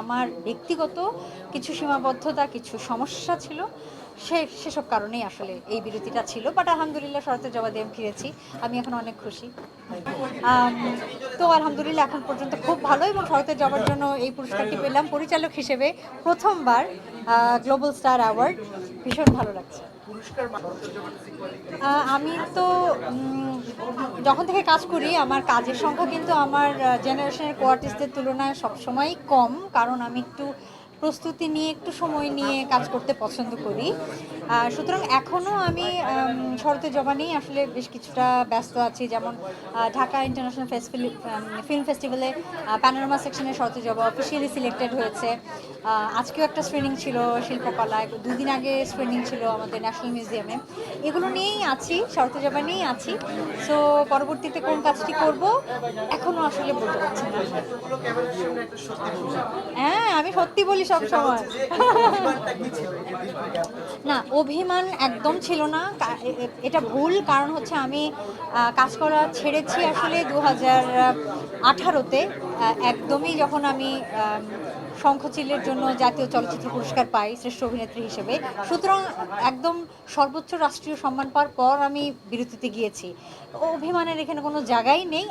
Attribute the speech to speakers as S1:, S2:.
S1: আমার ব্যক্তিগত কিছু সীমাবদ্ধতা কিছু সমস্যা ছিল। সে সেসব কারণেই আসলে এই বিরতিটা ছিল। বাট আলহামদুলিল্লাহ শরতের জবাবে আমি ফিরেছি। আমি এখন অনেক খুশি। তো আলহামদুলিল্লাহ এখন পর্যন্ত খুব ভালো এবং শরতের জবার জন্য এই পুরস্কারটি পেলাম। পরিচালক হিসেবে প্রথমবার গ্লোবাল স্টার অ্যাওয়ার্ড ভীষণ ভালো লাগছে। আমি তো যখন থেকে কাজ করি, আমার কাজের সংখ্যা কিন্তু আমার জেনারেশনের কোয়ার্টিস্টদের তুলনায় সবসময়ই কম। কারণ আমি একটু প্রস্তুতি নিয়ে একটু সময় নিয়ে কাজ করতে পছন্দ করি। সুতরাং এখনও আমি উম, শরতের জবানেই আসলে বেশ কিছুটা ব্যস্ত আছি। যেমন ঢাকা ইন্টারন্যাশনাল ফিল্ম ফেস্টিভ্যালে প্যানোরামা সেকশনে শরতের জবা অফিসিয়ালি সিলেক্টেড হয়েছে। আজকেও একটা স্ক্রিনিং ছিল শিল্পকলায় দুদিন আগে স্ক্রিনিং ছিল আমাদের ন্যাশনাল মিউজিয়ামে এগুলো নিয়েই আছি শরতের জবা নিয়েই আছি। সো পরবর্তীতে কোন কাজটি করব এখনও আসলে বলতে পারছি না। হ্যাঁ আমি সত্যি বলি সব সময়। না অভিমান একদম ছিল না। এটা ভুল কারণ হচ্ছে আমি কাজ করা ছেড়েছি আসলে দু হাজার আঠারোতে একদমই যখন আমি আম, শঙ্খচিলের জন্য জাতীয় চলচ্চিত্র পুরস্কার পাই শ্রেষ্ঠ অভিনেত্রী হিসেবে সুতরাং একদম সর্বোচ্চ রাষ্ট্রীয় সম্মান পাওয়ার পর আমি বিরতিতে গিয়েছি। অভিমানের এখানে কোনো জায়গাই নেই।